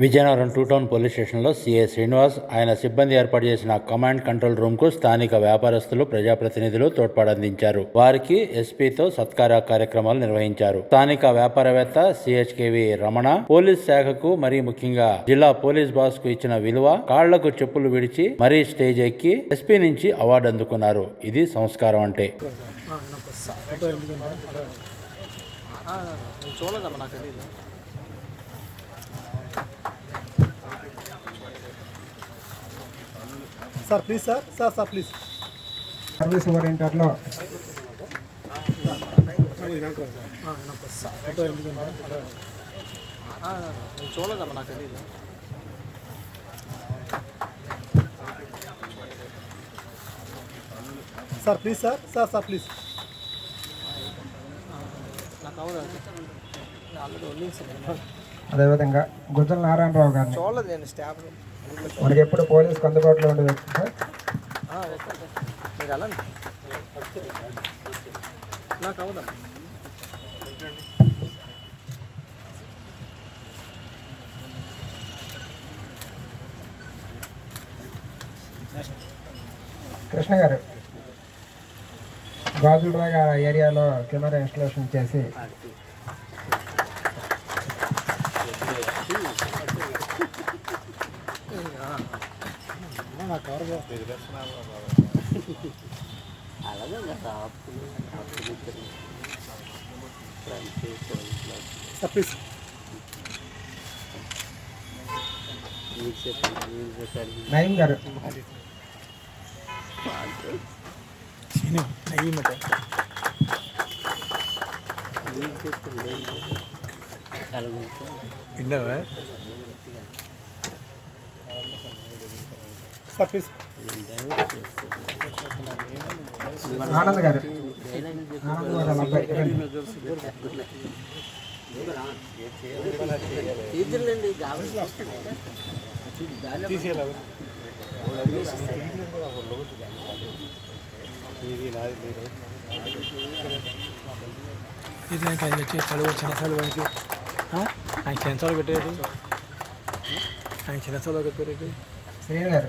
Vizianagaram two town police స్టేషన్లో CA Srinivas ఆయన సిబ్బంది ఏర్పాటు చేసిన కమాండ్ కంట్రోల్ రూమ్కు స్థానిక వ్యాపారస్తులు ప్రజాప్రతినిధులు తోడ్పాడందించారు వారికి ఎస్పీతో సత్కార కార్యక్రమాలు నిర్వహించారు స్థానిక వ్యాపారవేత్త సిహెచ్కేవి రమణ పోలీస్ శాఖకు మరీ ముఖ్యంగా జిల్లా పోలీస్ బాస్కు ఇచ్చిన విలువ కాళ్ళకు చెప్పులు విడిచి మరీ స్టేజ్ ఎక్కి ఎస్పీ నుంచి అవార్డు అందుకున్నారు ఇది సంస్కారం అంటే చూడదమ్మా నాకు sir please sir sir sir please service ఓరియంటెడ్లో. చూడదమ్మా నాకు తెలియదు sir please sir sir sir please అదేవిధంగా గుజ్జల నారాయణరావు గారిని. చూడలేదు నేను స్టాఫ్. మనకి ఎప్పుడు పోలీసుకు అందుబాటులో ఉండే వ్యక్తి సార్ కృష్ణ గారు గాజులరాగ ఏరియాలో కెమెరా ఇన్స్టలేషన్ చేసి సార్ ప్లీజ్ నయీం గారు. విన్నావా సార్ ప్లీజ్ ఆనంద్ గారు ఆనంద్ గారు ఇది నాకు ఆయన వచ్చి చదువు చిన్నసార్లు వానికి ఆయన చిన్నసార్లు పెట్టేది ఆయన చిన్నసార్లు పెట్టేది శ్రీను గారు.